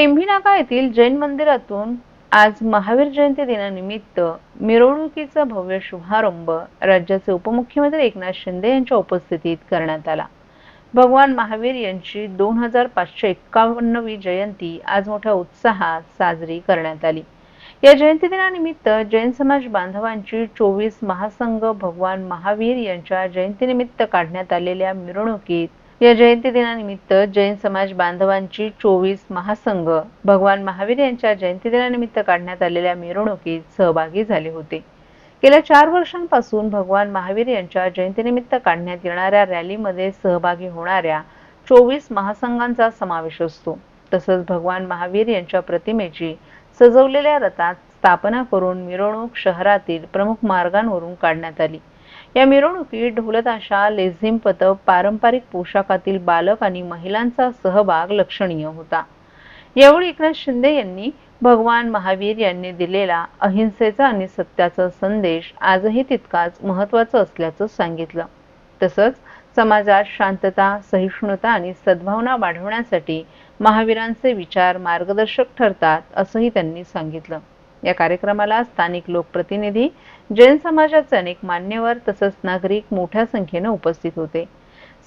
टेंभीनाका येथील जैन मंदिरातून आज महावीर जयंती दिनानिमित्त मिरवणुकीचा भव्य शुभारंभ राज्याचे उपमुख्यमंत्री एकनाथ शिंदे यांच्या उपस्थितीत करण्यात आला. भगवान महावीर यांची दोन हजार पाचशे एक्कावन्नवी जयंती आज मोठ्या उत्साहात साजरी करण्यात आली. या जयंती दिनानिमित्त जैन समाज बांधवांची चोवीस महासंघ भगवान महावीर यांच्या जयंतीनिमित्त काढण्यात आलेल्या मिरवणुकीत या जयंती दिनानिमित्त जैन समाज बांधवांची चोवीस महासंघ भगवान महावीर यांच्या जयंती दिनानिमित्त काढण्यात आलेल्या मिरवणुकीत सहभागी झाले होते. गेल्या चार वर्षांपासून भगवान महावीर यांच्या जयंतीनिमित्त काढण्यात येणाऱ्या रॅलीमध्ये सहभागी होणाऱ्या चोवीस महासंघांचा समावेश असतो. तसंच भगवान महावीर यांच्या प्रतिमेची सजवलेल्या रथात स्थापना करून मिरवणूक शहरातील प्रमुख मार्गांवरून काढण्यात आली. या मिरवणुकीत ढोलताशा लेझिम पथक पारंपरिक पोशाखातील बालक आणि महिलांचा सहभाग लक्षणीय होता. यावेळी एकनाथ शिंदे यांनी भगवान महावीर यांनी दिलेला अहिंसेचा आणि सत्याचा संदेश आजही तितकाच महत्त्वाचा असल्याचं सांगितलं. तसंच समाजात शांतता सहिष्णुता आणि सद्भावना वाढवण्यासाठी महावीरांचे विचार मार्गदर्शक ठरतात असंही त्यांनी सांगितलं. या कार्यक्रमाला स्थानिक लोकप्रतिनिधी जैन समाजाचे अनेक मान्यवर तसंच नागरिक मोठ्या संख्येनं उपस्थित होते.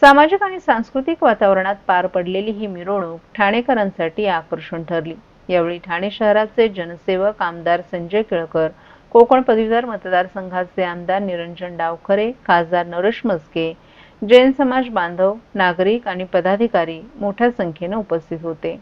सामाजिक आणि सांस्कृतिक वातावरणात पार पडलेली ही मिरवणूक ठाणेकरांसाठी आकर्षण ठरली. यावेळी ठाणे शहराचे जनसेवक आमदार संजय केळकर कोकण पदवीधर मतदारसंघाचे आमदार निरंजन डावखरे खासदार नरेश मस्के जैन समाज बांधव नागरिक आणि पदाधिकारी मोठ्या संख्येने उपस्थित होते.